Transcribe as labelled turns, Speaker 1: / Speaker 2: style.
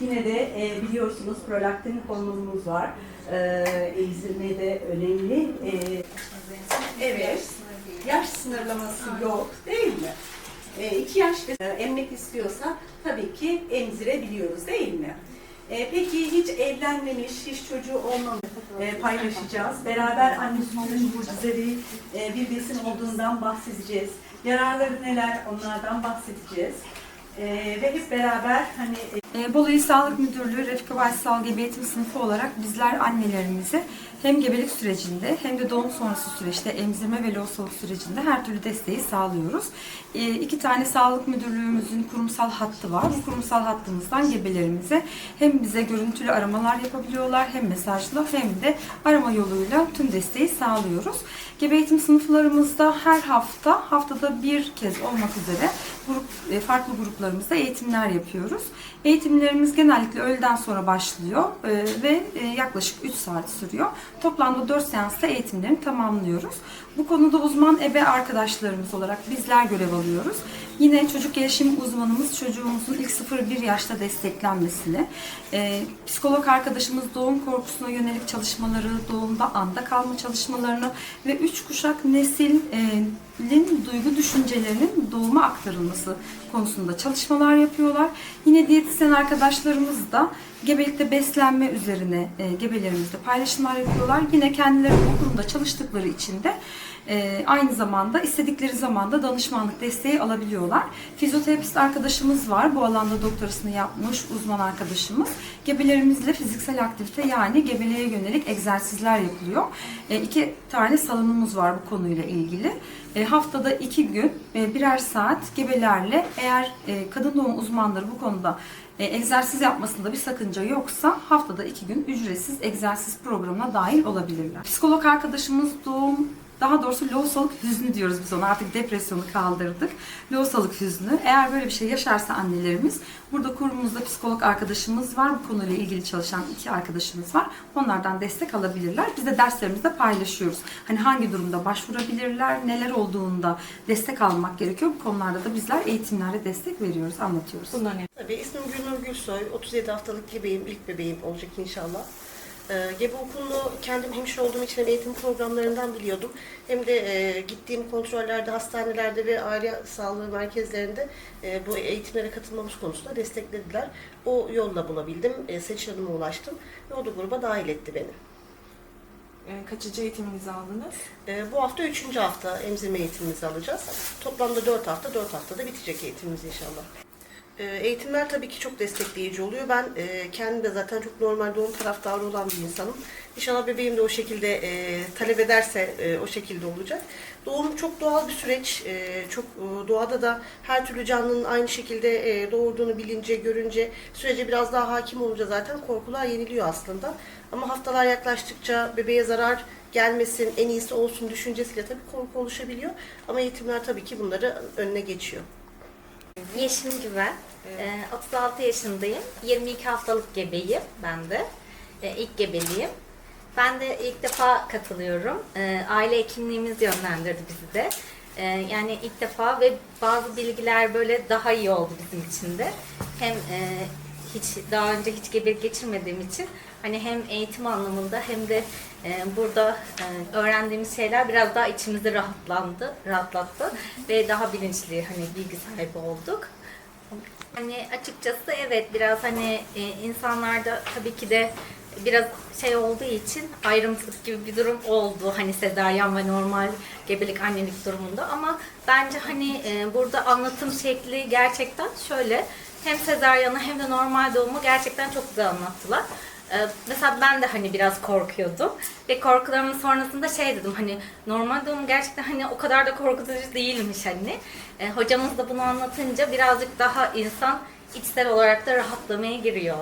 Speaker 1: Yine de e, biliyorsunuz prolaktin konumumuz var. E, emzirme de önemli. E, evet, yaş sınırlaması yok değil mi? E, iki yaş e, emmek istiyorsa tabii ki emzirebiliyoruz değil mi? E, peki hiç evlenmemiş, hiç çocuğu olmamış e, paylaşacağız. Beraber anne sütünün mucizevi e, bir besin olduğundan bahsedeceğiz. Yararları neler onlardan bahsedeceğiz. E, ve hep beraber hani
Speaker 2: Ee, Bolu Sağlık Müdürlüğü Refika Başsal Gebe Eğitim Sınıfı olarak bizler annelerimize hem gebelik sürecinde hem de doğum sonrası süreçte emzirme ve lohusalık sürecinde her türlü desteği sağlıyoruz. Ee, iki tane sağlık müdürlüğümüzün kurumsal hattı var. Bu kurumsal hattımızdan gebelerimize hem bize görüntülü aramalar yapabiliyorlar hem mesajlı hem de arama yoluyla tüm desteği sağlıyoruz. Gebe eğitim sınıflarımızda her hafta haftada bir kez olmak üzere grup e, farklı gruplarımızda eğitimler yapıyoruz. Eğitimlerimiz genellikle öğleden sonra başlıyor e, ve e, yaklaşık 3 saat sürüyor. Toplamda 4 seansta eğitimlerini tamamlıyoruz. Bu konuda uzman ebe arkadaşlarımız olarak bizler görev alıyoruz. Yine çocuk gelişim uzmanımız çocuğumuzun ilk 0-1 yaşta desteklenmesini, psikolog arkadaşımız doğum korkusuna yönelik çalışmaları, doğumda anda kalma çalışmalarını ve 3 kuşak neslin duygu düşüncelerinin doğuma aktarılması konusunda çalışmalar yapıyorlar. Yine diyetisyen arkadaşlarımız da gebelikte beslenme üzerine e, gebelerimizde paylaşımlar yapıyorlar. Yine kendileri bu kurumda çalıştıkları için de e, aynı zamanda istedikleri zamanda danışmanlık desteği alabiliyorlar. Fizyoterapist arkadaşımız var. Bu alanda doktorasını yapmış uzman arkadaşımız. Gebelerimizle fiziksel aktivite yani gebeliğe yönelik egzersizler yapılıyor. E, iki tane salonumuz var bu konuyla ilgili. E, haftada iki gün e, birer saat gebelerle eğer e, kadın doğum uzmanları bu konuda e, egzersiz yapmasında bir sakınca yoksa haftada iki gün ücretsiz egzersiz programına dahil olabilirler. Psikolog arkadaşımız doğum daha doğrusu lohusalık hüznü diyoruz biz ona. Artık depresyonu kaldırdık. Lohusalık hüznü. Eğer böyle bir şey yaşarsa annelerimiz, burada kurumumuzda psikolog arkadaşımız var. Bu konuyla ilgili çalışan iki arkadaşımız var. Onlardan destek alabilirler. Biz de derslerimizde paylaşıyoruz. Hani hangi durumda başvurabilirler, neler olduğunda destek almak gerekiyor. Bu konularda da bizler eğitimlerde destek veriyoruz, anlatıyoruz.
Speaker 3: Bunların
Speaker 4: Tabii ismim Gülnur Gülsoy. 37 haftalık gebeyim. ilk bebeğim olacak inşallah. Ee, gebe okulunu kendim hemşire olduğum için hem eğitim programlarından biliyordum. Hem de e, gittiğim kontrollerde, hastanelerde ve aile sağlığı merkezlerinde e, bu eğitimlere katılmamız konusunda desteklediler. O yolla bulabildim. E, Seçil Hanım'a ulaştım ve o da gruba dahil etti beni.
Speaker 3: e, kaçıncı eğitiminizi aldınız?
Speaker 4: E, bu hafta üçüncü hafta emzirme eğitimimizi alacağız. Toplamda dört hafta, dört haftada bitecek eğitimimiz inşallah. E, Eğitimler tabii ki çok destekleyici oluyor. Ben e, kendim de zaten çok normal doğum taraftarı olan bir insanım. İnşallah bebeğim de o şekilde e, talep ederse e, o şekilde olacak. Doğum çok doğal bir süreç. E, çok e, doğada da her türlü canlının aynı şekilde e, doğurduğunu bilince, görünce, sürece biraz daha hakim olunca zaten korkular yeniliyor aslında. Ama haftalar yaklaştıkça bebeğe zarar gelmesin, en iyisi olsun düşüncesiyle tabii korku oluşabiliyor. Ama eğitimler tabii ki bunları önüne geçiyor.
Speaker 5: Yeşim Güven. Ee, 36 yaşındayım. 22 haftalık gebeyim ben de. Ee, ilk gebeliğim. Ben de ilk defa katılıyorum. Ee, aile hekimliğimiz yönlendirdi bizi de. Ee, yani ilk defa ve bazı bilgiler böyle daha iyi oldu bizim için de. Hem e, hiç daha önce hiç gebelik geçirmediğim için hani hem eğitim anlamında hem de e, burada e, öğrendiğimiz şeyler biraz daha içimizde rahatlandı, rahatlattı ve daha bilinçli hani bilgi sahibi olduk. Hani açıkçası evet biraz hani e, insanlarda tabii ki de biraz şey olduğu için ayrımcılık gibi bir durum oldu. Hani sezaryen ve normal gebelik annelik durumunda ama bence hani e, burada anlatım şekli gerçekten şöyle hem sezaryanı hem de normal doğumu gerçekten çok güzel anlattılar. Ee, Mesela ben de hani biraz korkuyordum ve korkularımın sonrasında şey dedim hani normal doğum gerçekten hani o kadar da korkutucu değilmiş hani. Ee, hocamız da bunu anlatınca birazcık daha insan içsel olarak da rahatlamaya giriyor.